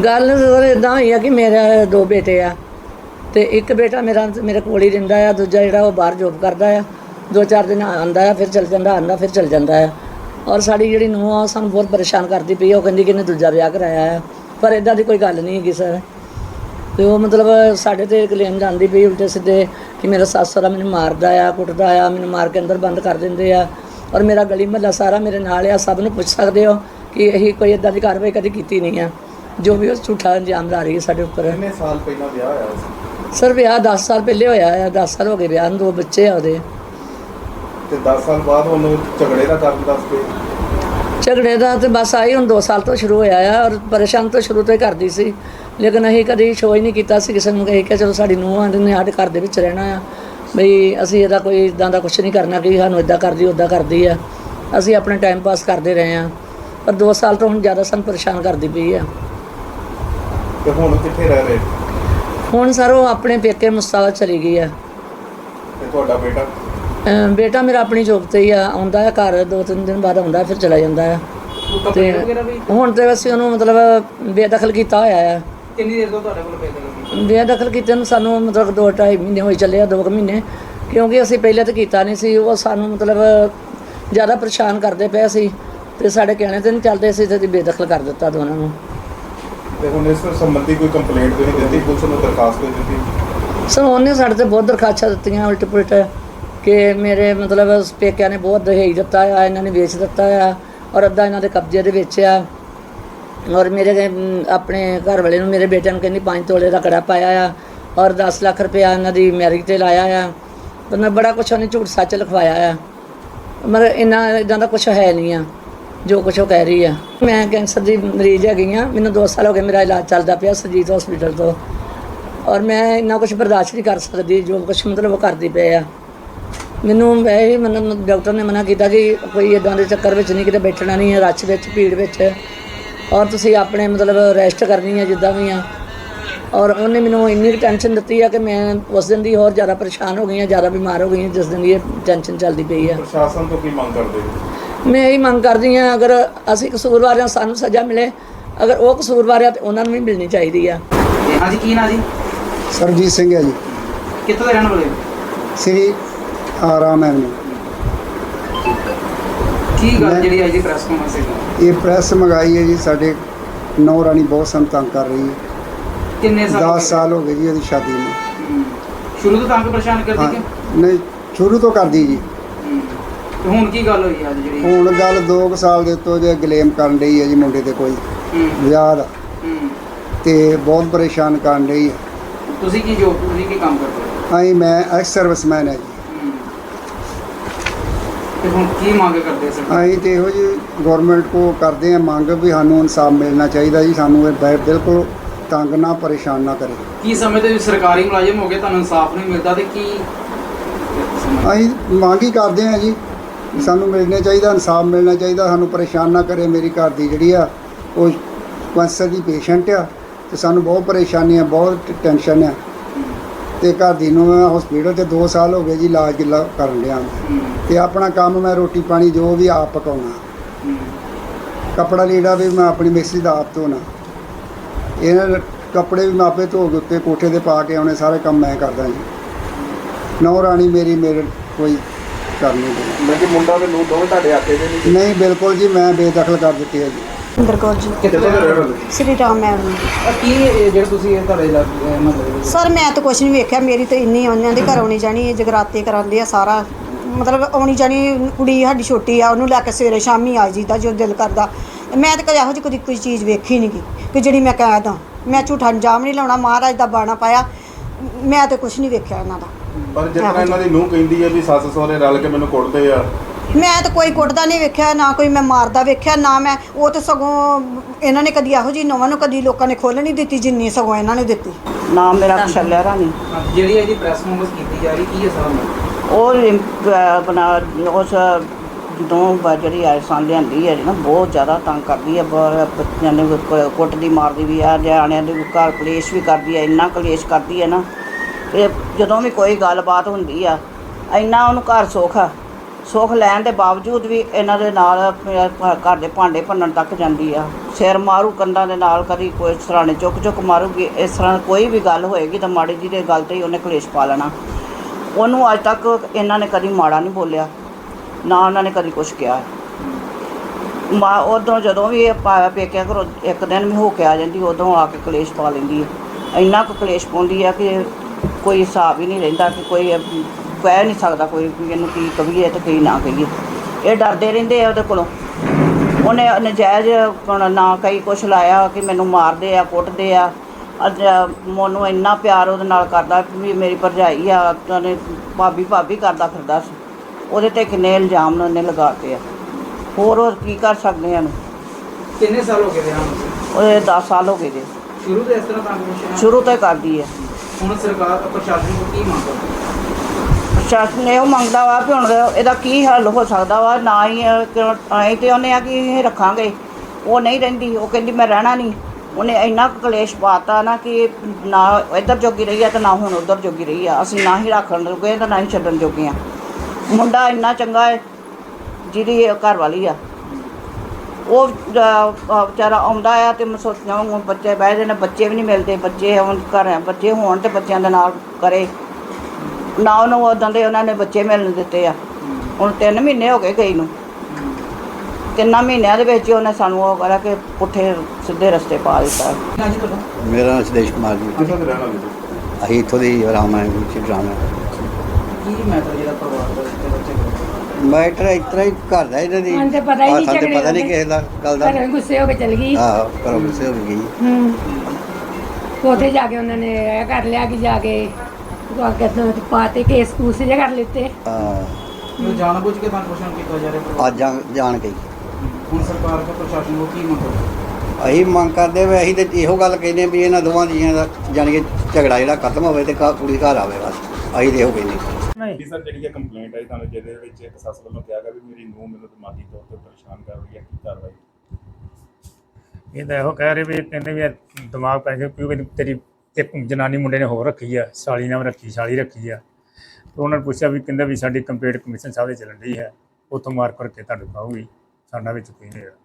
ਗੱਲ ਸਰ ਇਦਾਂ ਹੋਈ ਆ ਕਿ ਮੇਰੇ ਦੋ ਬੇਟੇ ਆ ਤੇ ਇੱਕ ਬੇਟਾ ਮੇਰਾ ਮੇਰੇ ਕੋਲ ਹੀ ਰਹਿੰਦਾ ਆ, ਦੂਜਾ ਜਿਹੜਾ ਉਹ ਬਾਹਰ ਜੋਬ ਕਰਦਾ ਆ। ਦੋ ਚਾਰ ਦਿਨ ਆਉਂਦਾ ਆ, ਫਿਰ ਚਲ ਜਾਂਦਾ, ਆਉਂਦਾ, ਫਿਰ ਚਲ ਜਾਂਦਾ ਆ। ਔਰ ਸਾਡੀ ਜਿਹੜੀ ਨੂੰਹ ਆ, ਉਹ ਸਾਨੂੰ ਬਹੁਤ ਪਰੇਸ਼ਾਨ ਕਰਦੀ ਪਈ ਆ, ਉਹ ਕਹਿੰਦੀ ਕਿ ਇਹਨੇ ਦੂਜਾ ਵਿਆਹ ਕਰਾਇਆ ਆ। ਪਰ ਇਦਾਂ ਦੀ ਕੋਈ ਗੱਲ ਨਹੀਂ ਹੈਗੀ ਸਰ। ਤੇ ਉਹ ਮਤਲਬ ਸਾਡੇ ਤੇ ਕਲੇਮ ਜਾਂਦੀ ਪਈ ਉਲਟੇ ਸਿੱਧੇ ਕਿ ਮੇਰਾ ਸੱਸ ਸਹੁਰਾ ਮੈਨੂੰ ਮਾਰਦਾ ਆ, ਕੁੱਟਦਾ ਆ, ਮੈਨੂੰ ਮਾਰ ਕੇ ਅੰਦਰ ਬੰਦ ਕਰ ਦਿੰਦੇ ਆ। ਔਰ ਮੇਰਾ ਗਲੀ ਮਹੱਲਾ ਸਾਰਾ ਮੇਰੇ ਨਾਲ ਆ, ਸਭ ਨੂੰ ਪੁੱਛ ਸਕਦੇ ਹੋ ਕਿ ਅਸੀਂ ਕੋਈ ਇਦਾਂ ਦੀ ਕਾਰਵਾਈ ਕਦੇ ਕੀਤੀ ਨਹੀਂ ਆ। ਜੋ ਵੀ ਉਹ ਝੂਠਾ ਇੰਜਾਮ ਲਾ ਰਹੀ ਹੈ ਸਾਡੇ ਉੱਪਰ। ਕਿੰਨੇ ਸਾਲ ਪਹਿਲਾਂ ਵਿਆਹ ਹੋਇਆ ਸੀ? ਸਰ ਵਿਆਹ 10 ਸਾਲ ਪਹਿਲੇ ਹੋਇਆ ਆ 10 ਸਾਲ ਹੋ ਗਏ ਵਿਆਹ ਨੂੰ ਦੋ ਬੱਚੇ ਆ ਉਹਦੇ। ਤੇ 10 ਸਾਲ ਬਾਅਦ ਉਹਨੂੰ ਝਗੜੇ ਦਾ ਕਾਰਨ ਦੱਸ ਕੇ ਝਗੜੇ ਦਾ ਤੇ ਬਸ ਆਈ ਹੁਣ 2 ਸਾਲ ਤੋਂ ਸ਼ੁਰੂ ਹੋਇਆ ਆ ਔਰ ਪਰੇਸ਼ਾਨ ਤਾਂ ਸ਼ੁਰੂ ਤੋਂ ਹੀ ਕਰਦੀ ਸੀ। ਲੇਕਿਨ ਅਸੀਂ ਕਦੀ ਸ਼ੋਅ ਹੀ ਨਹੀਂ ਕੀਤਾ ਸੀ ਕਿਸੇ ਨੂੰ ਕਹੀ ਕਿ ਚਲੋ ਸਾਡੀ ਨੂੰਹ ਨੇ ਸਾਡੇ ਘਰ ਦੇ ਵਿੱਚ ਰਹਿਣਾ ਆ। ਬਈ ਅਸੀਂ ਇਹਦਾ ਕੋਈ ਇਦਾਂ ਦਾ ਕੁਝ ਨਹੀਂ ਕਰਨਾ ਕਿ ਸਾਨੂੰ ਇਦਾਂ ਕਰਦੀ ਉਦਾਂ ਕਰਦੀ ਆ। ਅਸੀਂ ਆਪਣੇ ਟਾਈਮ ਪਾਸ ਕਰਦੇ ਰਹੇ ਆ। ਪਰ 2 ਸਾਲ ਤੋਂ ਹੁਣ ਜ਼ਿਆਦਾ ਸਾਨੂੰ ਪਰੇਸ਼ਾਨ ਕਰਦੀ ਪਈ ਆ। ਤੇ ਹੁਣ ਕਿੱਥੇ ਰਹਿ ਰਹੇ? ਹੁਣ ਸਰ ਉਹ ਆਪਣੇ ਪੇਕੇ ਮੁਸਤਾਵਾ ਚਲੀ ਗਈ ਆ। ਤੇ ਤੁਹਾਡਾ ਬੇਟਾ? ਬੇਟਾ ਮੇਰਾ ਆਪਣੀ ਜੋਬ ਤੇ ਹੀ ਆ ਆਉਂਦਾ ਆ ਘਰ ਦੋ ਤਿੰਨ ਦਿਨ ਬਾਅਦ ਆਉਂਦਾ ਫਿਰ ਚਲਾ ਜਾਂਦਾ ਆ। ਤੇ ਹੁਣ ਤੇ ਵੈਸੇ ਉਹਨੂੰ ਮਤਲਬ ਬੇਦਖਲ ਕੀਤਾ ਹੋਇਆ ਆ। ਕਿੰਨੀ ਦੇਰ ਤੋਂ ਤੁਹਾਡੇ ਕੋਲ ਪੈਸੇ ਲੱਗੀ ਬੇਦਖਲ ਕੀਤੇ ਨੂੰ ਸਾਨੂੰ ਮਤਲਬ ਦੋ ਢਾਈ ਮਹੀਨੇ ਹੋਈ ਚੱਲੇ ਆ ਦੋ ਕੁ ਮਹੀਨੇ। ਕਿਉਂਕਿ ਅਸੀਂ ਪਹਿਲੇ ਤਾਂ ਕੀਤਾ ਨਹੀਂ ਸੀ ਉਹ ਸਾਨੂੰ ਮਤਲਬ ਜ਼ਿਆਦਾ ਪਰੇਸ਼ਾਨ ਕਰਦੇ ਪਏ ਸੀ। ਤੇ ਸਾਡੇ ਕਹਿਣੇ ਤੇ ਨਹੀਂ ਚੱਲਦੇ ਸੀ ਤੇ ਬੇਦਖਲ ਕਰ ਦਿੱਤਾ ਦੋਨਾਂ ਨੂੰ। ਤੇ ਹੁਣ ਇਸ ਸੰਬੰਧੀ ਕੋਈ ਕੰਪਲੇਂਟ ਵੀ ਨਹੀਂ ਦਿੱਤੀ, ਪੁਲਿਸ ਨੂੰ ਦਰਖਾਸਤ ਕੋਈ ਦਿੱਤੀ? ਸੋ ਉਹਨੇ ਸਾਡੇ ਤੇ ਬਹੁਤ ਦਰਖਾਸਤਾਂ ਦਿੱਤੀਆਂ, ਉਲਟ ਪੁਲਟ, ਕਿ ਮੇਰੇ ਮਤਲਬ ਪੇਕਿਆਂ ਨੇ ਬਹੁਤ ਦਹੇਜ ਦਿੱਤਾ ਆ, ਇਹਨਾਂ ਨੇ ਵੇਚ ਦਿੱਤਾ ਆ, ਔਰ ਅੱਧਾ ਇਹਨਾਂ ਦੇ ਕਬਜ਼ੇ ਦੇ ਵਿੱਚ ਆ। ਔਰ ਮੇਰੇ ਆਪਣੇ ਘਰ ਵਾਲੇ ਨੂੰ ਮੇਰੇ ਬੇਟੇ ਨੂੰ ਕਹਿੰਦੀ 5 ਤੋਲੇ ਦਾ ਕੜਾ ਪਾਇਆ ਆ, ਔਰ 10 ਲੱਖ ਰੁਪਇਆ ਇਹਨਾਂ ਦੀ ਮੈਰਿਜ ਤੇ ਲਾਇਆ ਆ। ਪਰ ਮੈਂ ਬੜਾ ਕੁਛ ਉਹਨੇ ਝੂਠ ਸੱਚ ਲਿਖਵਾਇਆ ਆ। ਮगर ਇਹਨਾਂ ਇਦਾਂ ਦਾ ਕੁਛ ਹੈ ਨਹੀਂ ਆ। ਜੋ ਕੁਛ ਉਹ ਕਹਿ ਰਹੀ ਆ। ਮੈਂ ਕੈਂਸਰ ਦੀ ਮਰੀਜ਼ ਹੈਗੀ ਆ। ਮੈਨੂੰ 2 ਸਾਲ ਹੋ ਗਏ ਮੇਰਾ ਇਲਾਜ ਚੱਲਦਾ ਪਿਆ ਸੁਰਜੀਤ ਹਸਪੀਟਲ ਤੋਂ। ਔਰ ਮੈਂ ਇੰਨਾ ਕੁਛ ਬਰਦਾਸ਼ਤ ਨਹੀਂ ਕਰ ਸਕਦੀ, ਜੋ ਕੁਛ ਮਤਲਬ ਉਹ ਕਰਦੀ ਪਏ ਆ। ਮੈਨੂੰ ਵੈਸੇ ਹੀ ਮੈਨੂੰ ਡਾਕਟਰ ਨੇ ਮਨਾ ਕੀਤਾ ਕਿ ਕੋਈ ਇਦਾਂ ਦੇ ਚੱਕਰ ਵਿੱਚ ਨਹੀਂ, ਕਿਤੇ ਬੈਠਣਾ ਨਹੀਂ ਹੈ, ਰੱਛ ਵਿੱਚ, ਭੀੜ ਵਿੱਚ। ਔਰ ਤੁਸੀਂ ਆਪਣੇ ਮਤਲਬ ਰੈਸਟ ਕਰਨੀ ਹੈ ਜਿੱਦਾਂ ਵੀ ਆ। ਔਰ ਉਹਨੇ ਮੈਨੂੰ ਇੰਨੀ ਟੈਨਸ਼ਨ ਦਿੱਤੀ ਆ ਕਿ ਮੈਂ ਉਸ ਦਿਨ ਦੀ ਹੋਰ ਜ਼ਿਆਦਾ ਪਰੇਸ਼ਾਨ ਹੋ ਗਈ ਹਾਂ, ਜ਼ਿਆਦਾ ਬਿਮਾਰ ਹੋ ਗਈ ਹਾਂ, ਜਿਸ ਦਿਨ ਦੀ ਇਹ ਟੈਨਸ਼ਨ ਚੱਲਦੀ ਪਈ ਆ। ਪ੍ਰਸ਼ਾਸਨ ਤੋਂ ਕੀ ਮੰਗ ਕਰਦੇ ਹੋ? ਮੈਂ ਇਹੀ ਮੰਗ ਕਰਦੀ ਹਾਂ ਅਗਰ ਅਸੀਂ ਕਸੂਰਵਾਰ ਹਾਂ ਸਾਨੂੰ ਸਜ਼ਾ ਮਿਲੇ ਅਗਰ ਉਹ ਕਸੂਰਵਾਰ ਆ ਤੇ ਉਹਨਾਂ ਨੂੰ ਵੀ ਮਿਲਣੀ ਚਾਹੀਦੀ ਆ। ਹਾਂਜੀ ਕੀ ਨਾ ਜੀ? ਸਰਜੀਤ ਸਿੰਘ ਹੈ ਜੀ। ਕਿੱਥੋਂ ਦੇ ਰਹਿਣ ਵਾਲੇ ਹੋ? ਸ੍ਰੀ ਆਰਾਮ ਐਵਨਿਊ। ਕੀ ਗੱਲ ਮੈਂ- ਜਿਹੜੀ ਅੱਜ ਦੀ ਪ੍ਰੈਸ ਕਾਨਫਰੰਸ ਹੈ ਇਹ ਪ੍ਰੈਸ ਮੰਗਾਈ ਹੈ ਜੀ ਸਾਡੇ ਨੌ ਰਾਣੀ ਬਹੁਤ ਸਾਨੂੰ ਤੰਗ ਕਰ ਰਹੀ ਹੈ। ਕਿੰਨੇ ਸਾਲ ਹੋ 10 ਗਏ? ਸਾਲ ਹੋ ਗਏ ਜੀ ਉਹਦੀ ਸ਼ਾਦੀ ਨੂੰ। ਸ਼ੁਰੂ ਤੋਂ ਤੰਗ ਪਰੇਸ਼ਾਨ ਕਰਦੀ ਕਿ? ਨਹੀਂ ਸ਼ੁਰੂ ਤੋਂ ਕਰਦੀ ਜੀ। ਤੇ ਹੁਣ ਕੀ ਗੱਲ ਹੋਈ ਅੱਜ ਜਿਹੜੀ? ਹੁਣ ਗੱਲ 2 ਸਾਲ ਦੇ ਤੋਂ ਜੇ ਗਲੇਮ ਕਰਨ ਲਈ ਹੈ ਜੀ ਮੁੰਡੇ ਤੇ ਕੋਈ। ਹੂੰ। ਵਿਆਹ ਦਾ ਹੂੰ। ਤੇ ਬਹੁਤ ਪਰੇਸ਼ਾਨ ਕਰਨ ਲਈ ਹੈ ਤੁਸੀਂ ਕੀ ਜੋਬ ਤੁਸੀਂ ਕੀ ਕੰਮ ਕਰਦੇ ਹੋ? ਅਸੀਂ ਮੈਂ ਐਕਸ ਸਰਵਿਸਮੈਨ ਹੈ ਜੀ। ਹੂੰ। ਤੇ ਹੁਣ ਕੀ ਮੰਗ ਕਰਦੇ ਸਰ ਅਸੀਂ ਤੇ ਇਹੋ ਜੀ ਗਵਰਨਮੈਂਟ ਕੋ ਕਰਦੇ ਆ ਮੰਗ ਵੀ ਸਾਨੂੰ ਇਨਸਾਫ ਮਿਲਣਾ ਚਾਹੀਦਾ ਜੀ ਸਾਨੂੰ ਇਹ ਬੈ- ਬਿਲਕੁਲ ਤੰਗ ਨਾ ਪਰੇਸ਼ਾਨ ਨਾ ਕਰੇ। ਕੀ ਸਮਝਦੇ ਹੋ ਸਰਕਾਰੀ ਮੁਲਾਜ਼ਮ ਹੋ ਗਏ ਤੁਹਾਨੂੰ ਇਨਸਾਫ ਨਹੀਂ ਮਿਲਦਾ ਤੇ ਕੀ? ਅਸੀਂ ਮੰਗ ਹੀ ਕਰਦੇ ਹਾਂ ਜੀ ਸਾਨੂੰ ਮਿਲਣਾ ਚਾਹੀਦਾ, ਇਨਸਾਫ ਮਿਲਣਾ ਚਾਹੀਦਾ, ਸਾਨੂੰ ਪਰੇਸ਼ਾਨ ਨਾ ਕਰੇ ਮੇਰੀ ਘਰ ਦੀ ਜਿਹੜੀ ਆ, ਉਹ ਕੈਂਸਰ ਦੀ ਪੇਸ਼ੈਂਟ ਆ, ਤੇ ਸਾਨੂੰ ਬਹੁਤ ਪਰੇਸ਼ਾਨੀ ਆ, ਬਹੁਤ ਟੈਨਸ਼ਨ ਆ ਤੇ ਘਰ ਦੀ ਨੂੰ ਹਸਪੀਟਲ ਤੇ 2 ਸਾਲ ਹੋ ਗਏ ਜੀ ਇਲਾਜ ਗਿਲਾ ਕਰਨ ਲਿਆ ਹੂੰ। ਤੇ ਆਪਣਾ ਕੰਮ ਮੈਂ ਰੋਟੀ ਪਾਣੀ ਜੋ ਵੀ ਆਪ ਪਕਾਉਣਾ ਹੂੰ। ਕੱਪੜਾ ਲੀੜਾ ਵੀ ਮੈਂ ਆਪਣੀ ਮਿਸਰੀ ਦਾ ਆਪ ਧੋਣਾ ਇਹਨਾਂ ਕੱਪੜੇ ਵੀ ਮਾਪੇ ਧੋ ਕੇ ਉੱਤੇ ਕੋਠੇ ਤੇ ਪਾ ਕੇ ਆਉਣੇ, ਸਾਰੇ ਕੰਮ ਮੈਂ ਕਰਦਾ ਜੀ ਨੌ ਰਾਣੀ ਮੇਰੀ ਮੇਰੇ ਕੋਈ ਕਰ ਨਹੀਂ ਦੇਣਾ ਮੈਂ ਕਿ ਮੁੰਡਾ ਤੇ ਨੂੰ ਦੋਵੇਂ ਤੁਹਾਡੇ ਆਕੇ ਦੇ ਨਹੀਂ? ਨਹੀਂ ਬਿਲਕੁਲ ਜੀ ਮੈਂ ਬੇਦਖਲ ਕਰ ਦਿੱਤੀ ਹੈ ਜੀ। ਕੌਰ ਜੀ। ਕਿੱਥੋਂ ਦੇ ਰਹਿਣ ਵਾਲੇ? ਸ੍ਰੀ ਰਾਮ ਮੈਮ ਆ ਕੀ ਇਹ ਜਿਹੜਾ ਤੁਸੀਂ ਇਹ ਤੁਹਾਡੇ ਇਲਾਕੇ ਮਤਲਬ ਸਰ ਮੈਂ ਤਾਂ ਕੁਝ ਨਹੀਂ ਵੇਖਿਆ। ਮੇਰੀ ਤਾਂ ਇੰਨੀ ਉਹਨਾਂ ਦੇ ਘਰ ਆਉਣੀ ਜਾਣੀ ਇਹ ਜਗਰਾਤੇ ਕਰਾਉਂਦੇ ਆ ਸਾਰਾ। ਮਤਲਬ ਆਉਣੀ ਜਾਣੀ ਕੁੜੀ ਸਾਡੀ ਛੋਟੀ ਆ ਉਹਨੂੰ ਲੈ ਕੇ ਸਵੇਰੇ ਸ਼ਾਮੀ ਆ ਜੀਦਾ ਜੋ ਦਿਲ ਕਰਦਾ। ਮੈਂ ਤਾਂ ਕਦੇ ਇਹੋ ਜਿਹੀ ਕਦੀ ਕੋਈ ਚੀਜ਼ ਵੇਖੀ ਨਹੀਂ ਗੀ ਕਿ ਜਿਹੜੀ ਮੈਂ ਕਹਿ ਦਾਂ। ਮੈਂ ਝੂਠਾ ਇੰਜਾਮ ਨਹੀਂ ਲਾਉਣਾ ਮਹਾਰਾਜ ਦਾ ਬਾਣਾ ਪਾਇਆ। ਮੈਂ ਤਾਂ ਕੁਝ ਨਹੀਂ ਵੇਖਿਆ ਇਹਨਾਂ ਦਾ। ਪਰ ਤਰ੍ਹਾਂ ਇਹਨਾਂ ਦੀ ਨੂੰ ਕਹਿੰਦੀ ਹੈ ਵੀ ਸੱਸ ਸਹੁਰੇ ਰਲ ਕੇ ਮੈਨੂੰ ਕੁੱਟਦੇ ਆ। ਮੈਂ ਤਾਂ ਕੋਈ ਕੁੱਟਦਾ ਨਹੀਂ ਵੇਖਿਆ ਨਾ ਕੋਈ ਮੈਂ ਮਾਰਦਾ ਵੇਖਿਆ ਨਾ ਮੈਂ ਉਹ ਤਾਂ ਸਗੋਂ ਇਹਨਾਂ ਨੇ ਕਦੀ ਇਹੋ ਜਿਹੀ ਨਵਾਂ ਨੂੰ ਕਦੀ ਲੋਕਾਂ ਨੇ ਖੋਲ੍ਹ ਨਹੀਂ ਦਿੱਤੀ ਜਿੰਨੀ ਸਗੋਂ ਇਹਨਾਂ ਨੇ ਦਿੱਤੀ। ਨਾਮ ਮੇਰਾ ਕਸ਼ਲਿਆ ਰਾਣੀ ਜਿਹੜੀ ਇਹਦੀ ਪ੍ਰੈਸ ਕਾਨਫਰੰਸ ਕੀਤੀ ਜਾ ਰਹੀ ਕੀ ਹੈ ਸਰ ਉਹ ਰਿੰਪ- ਅਹ ਆਪਣਾ ਉਸ ਦੋ ਜਿਹੜੀ ਆਇਸਾਂ ਲਿਆਂਦੀ ਹੈ ਨਾ ਬਹੁਤ ਜ਼ਿਆਦਾ ਤੰਗ ਕਰਦੀ ਹੈ ਬ- ਬੱਚਿਆਂ ਨੇ ਕੁੱਟਦੀ ਮਾਰਦੀ ਵੀ ਆ ਨਿਆਣਿਆਂ ਦੇ ਘਰ ਕਲੇਸ਼ ਵੀ ਕਰਦੀ ਹੈ ਇੰਨਾ ਕਲੇਸ਼ ਕਰਦੀ ਹੈ ਨਾ। ਇਹ ਜਦੋਂ ਵੀ ਕੋਈ ਗੱਲਬਾਤ ਹੁੰਦੀ ਆ, ਇੰਨਾ ਉਹਨੂੰ ਘਰ ਸੁੱਖ ਆ। ਸੁੱਖ ਲੈਣ ਦੇ ਬਾਵਜੂਦ ਵੀ ਇਹਨਾਂ ਦੇ ਨਾਲ ਘਰ ਦੇ ਭਾਂਡੇ ਭੰਨਣ ਤੱਕ ਜਾਂਦੀ ਆ। ਸਿਰ ਮਾਰੂ ਕੰਧਾਂ ਦੇ ਨਾਲ ਕਦੀ ਕੋਈ ਸਰਾਣੇ ਚੁੱਕ ਚੁੱਕ ਮਾਰੂਗੀ, ਇਸ ਤਰ੍ਹਾਂ ਕੋਈ ਵੀ ਗੱਲ ਹੋਏਗੀ ਤਾਂ ਮਾੜੀ ਜੀ ਦੇ ਗੱਲ ਤੇ ਹੀ ਉਹਨੇ ਕਲੇਸ਼ ਪਾ ਲੈਣਾ। ਉਹਨੂੰ ਅੱਜ ਤੱਕ ਇਹਨਾਂ ਨੇ ਕਦੀ ਮਾੜਾ ਨਹੀਂ ਬੋਲਿਆ, ਨਾ ਉਹਨਾਂ ਨੇ ਕਦੀ ਕੁਝ ਕਿਹਾ। ਮਾ, ਉਦੋਂ ਜਦੋਂ ਵੀ ਇਹ ਪੇਕਿਆ ਕਰੋ ਇੱਕ ਦਿਨ ਵੀ ਹੋ ਕੇ ਆ ਜਾਂਦੀ, ਉਦੋਂ ਆ ਕੇ ਕਲੇਸ਼ ਪਾ ਲੈਂਦੀ ਹੈ ਇੰਨਾ ਕੁ ਕਲੇਸ਼ ਪਾਉਂਦੀ ਆ ਕਿ ਕੋਈ ਹਿਸਾਬ ਹੀ ਨਹੀਂ ਰਹਿੰਦਾ ਕਿ ਕੋਈ ਕਹਿ ਨਹੀਂ ਸਕਦਾ ਕੋਈ ਵੀ ਇਹਨੂੰ ਕੀ ਕਹੀਏ ਤੇ ਕੀ ਨਾ ਕਹੀਏ। ਇਹ ਡਰਦੇ ਰਹਿੰਦੇ ਆ ਉਹਦੇ ਕੋਲੋਂ। ਉਹਨੇ ਨਜਾਇਜ਼ ਨਾ ਕਈ ਕੁਛ ਲਾਇਆ ਕਿ ਮੈਨੂੰ ਮਾਰਦੇ ਆ ਕੁੱਟਦੇ ਆ। ਅੱਜ ਮੋਨੂੰ ਇੰਨਾ ਪਿਆਰ ਉਹਦੇ ਨਾਲ ਕਰਦਾ ਵੀ ਮੇਰੀ ਭਰਜਾਈ ਆ ਉਹਨੇ ਭਾਬੀ ਭਾਬੀ ਕਰਦਾ ਫਿਰਦਾ ਸੀ। ਉਹਦੇ ਤੇ ਕਿੰਨੇ ਇਲਜ਼ਾਮ ਉਹਨੇ ਲਗਾਤੇ ਆ। ਹੋਰ ਹੋਰ ਕੀ ਕਰ ਸਕਦੇ ਆ ਨੂੰ ਕਿੰਨੇ ਸਾਲ ਹੋ ਗਏ ਵਿਆਹ ਨੂੰ? ਉਹਦੇ 10 ਸਾਲ ਹੋ ਗਏ ਜੀ। ਸ਼ੁਰੂ ਤੋਂ ਇਸ ਤਰ੍ਹਾਂ ਤੰਗ ਸ਼ੁਰੂ ਤੋਂ ਕਰਦੀ ਹੈ ਹੁਣ ਸਰਕਾਰ ਪ੍ਰਸ਼ਾਸਨ ਨੂੰ ਕੀ ਮੰਗ ਕਰਦੇ ਪ੍ਰਸ਼ਾਸਨ ਨੇ ਮੰਗਦਾ ਵਾ ਵੀ ਹੁਣ ਇਹਦਾ ਕੀ ਹੱਲ ਹੋ ਸਕਦਾ ਵਾ, ਨਾ ਹੀ ਇਹ ਤੇ ਉਹਨੇ ਆ ਕਿ ਇਹ ਰੱਖਾਂਗੇ। ਉਹ ਨਹੀਂ ਰਹਿੰਦੀ, ਉਹ ਕਹਿੰਦੀ ਮੈਂ ਰਹਿਣਾ ਨਹੀਂ। ਉਹਨੇ ਇੰਨਾ ਕੁ ਕਲੇਸ਼ ਪਾਤਾ ਨਾ ਕਿ ਨਾ ਇੱਧਰ ਜੋਗੀ ਰਹੀ ਆ ਤੇ ਨਾ ਹੁਣ ਉੱਧਰ ਜੋਗੀ ਰਹੀ ਆ। ਅਸੀਂ ਨਾ ਹੀ ਰੱਖਣ ਜੋਗੇ ਤੇ ਨਾ ਹੀ ਛੱਡਣ ਜੋਗੇ ਆ। ਮੁੰਡਾ ਇੰਨਾ ਚੰਗਾ ਹੈ, ਜਿਹਦੀ ਘਰ ਵਾਲੀ ਆ। ਉਹ ਵਿਚਾਰਾ ਆਉਂਦਾ ਆ ਤੇ ਮੈਂ ਸੋਚਦਾ ਹਾਂ ਬੱਚੇ ਬਹਿ ਜਾਂਦੇ ਬੱਚੇ ਵੀ ਨਹੀਂ ਮਿਲਦੇ ਬੱਚੇ ਹੁਣ ਘਰ ਬੱਚੇ ਹੋਣ ਤੇ ਬੱਚਿਆਂ ਦੇ ਨਾਲ ਕਰੇ। ਨਾ ਉਹਨੂੰ ਉਦਾਂ ਦੇ ਉਹਨਾਂ ਨੇ ਬੱਚੇ ਮਿਲਣ ਦਿੱਤੇ ਆ। ਹੁਣ 3 ਮਹੀਨੇ ਹੋ ਗਏ ਗਈ ਨੂੰ। ਤਿੰਨਾਂ ਮਹੀਨਿਆਂ ਦੇ ਵਿੱਚ ਹੀ ਉਹਨੇ ਸਾਨੂੰ ਉਹ ਕਰਿਆ ਕਿ ਪੁੱਠੇ ਸਿੱਧੇ ਰਸਤੇ ਪਾ ਦਿੱਤਾ। ਨਾ ਮੇਰਾ ਨਾਮ ਸੁਦੇਸ਼ ਕੁਮਾਰ ਜੀ। ਕਿੱਥੋਂ ਦੇ ਰਹਿਣ ਵਾਲੇ ਜੀ ਅਸੀਂ ਇੱਥੋਂ ਦੀ ਰਾਮਾ ਵਿੱਚ ਰਾਮਾ ਕੀ ਮੈਟਰ ਜਿਹੜਾ ਪਰਿਵਾਰ ਦਾ ਬੱਚੇ ਮੈਂ ਇਤਰਾ ਇਤਰਾ ਹੀ ਘਰ ਦਾ ਇਹਨਾਂ ਦੀ ਸਾਨੂੰ ਤੇ ਪਤਾ ਹੀ ਨਹੀਂ ਤੇ ਪਤਾ ਨਹੀਂ ਕਿਸੇ ਦਾ ਗੱਲ ਦਾ। ਘਰੇ ਗੁੱਸੇ ਹੋ ਕੇ ਚਲ ਗਈ। ਆਹੋ ਘਰੋਂ ਗੁੱਸੇ ਹੋ ਗਈ। ਹੂੰ। ਉੱਥੇ ਜਾ ਕੇ ਉਹਨਾਂ ਨੇ ਇਹ ਕਰ ਲਿਆ ਕਿ ਜਾ ਕੇ ਕਹਿੰਦੇ ਪਾਤੇ ਕੇਸ ਕੂਸ ਜੇ ਕਰ ਲਿੱਤੇ। ਆ ਇਹ ਜਾਣਬੁੱਝ ਕੇ ਤੰਗ ਪਰੇਸ਼ਾਨ ਕੀਤਾ ਜਾ ਰਿਹਾ ਅੱਜ ਜਾਣ ਜਾਣ ਗਈ ਹੁਣ ਸਰਕਾਰ ਤੋਂ ਪ੍ਰਸ਼ਾਸਨ ਨੂੰ ਕੀ ਮੰਗ ਅਸੀਂ ਮੰਗ ਕਰਦੇ ਵੇ ਅਸੀਂ ਤੇ ਇਹੋ ਗੱਲ ਕਹਿੰਦੇ ਵੀ ਇਹਨਾਂ ਦੋਵਾਂ ਜੀਆਂ ਦਾ ਜਾਣੀ ਕਿ ਝਗੜਾ ਜਿਹੜਾ ਖਤਮ ਹੋਵੇ ਤੇ ਕੁੜੀ ਘਰ ਆਵੇ ਬਸ। ਅਸੀਂ ਤੇ ਇਹੋ ਕਹਿੰਦੇ ਜੀ ਸਰ ਜਿਹੜੀ ਇਹ ਕੰਪਲੇਂਟ ਆਈ ਤੁਹਾਨੂੰ ਜਿਹਦੇ ਵਿੱਚ ਇੱਕ ਸੱਸ ਵੱਲੋਂ ਕਿਹਾ ਗਿਆ ਵੀ ਮੇਰੀ ਨੂੰਹ ਮੈਨੂੰ ਦਿਮਾਗੀ ਤੌਰ ਤੇ ਪਰੇਸ਼ਾਨ ਕਰ ਰਹੀ ਹੈ ਕੀ ਕਾਰਵਾਈ? ਇਹ ਤਾਂ ਇਹੋ ਕਹਿ ਰਹੇ ਵੀ ਕਹਿੰਦੇ ਵੀ ਇਹ ਦਿਮਾਗ ਪੈ ਗਿਆ ਕਿਉਂਕਿ ਤੇਰੀ ਇੱਕ ਜਨਾਨੀ ਮੁੰਡੇ ਨੇ ਹੋਰ ਰੱਖੀ ਆ ਸਾਲੀ ਨਾਲ ਰੱਖੀ ਸਾਲੀ ਰੱਖੀ ਆ। ਤੇ ਉਹਨਾਂ ਨੇ ਪੁੱਛਿਆ ਵੀ ਕਹਿੰਦਾ ਵੀ ਸਾਡੀ ਕੰਪਲੀਟ ਕਮਿਸ਼ਨ ਸਾਹਿਬ ਦੇ ਚੱਲਣ ਰਹੀ ਹੈ ਉੱਥੋਂ ਮਾਰ ਕਰਕੇ ਤੁਹਾਨੂੰ ਪਾਊਗੀ ਸਾਡਾ ਵਿੱਚ ਕੋਈ ਨਹੀਂ ਹੈਗਾ।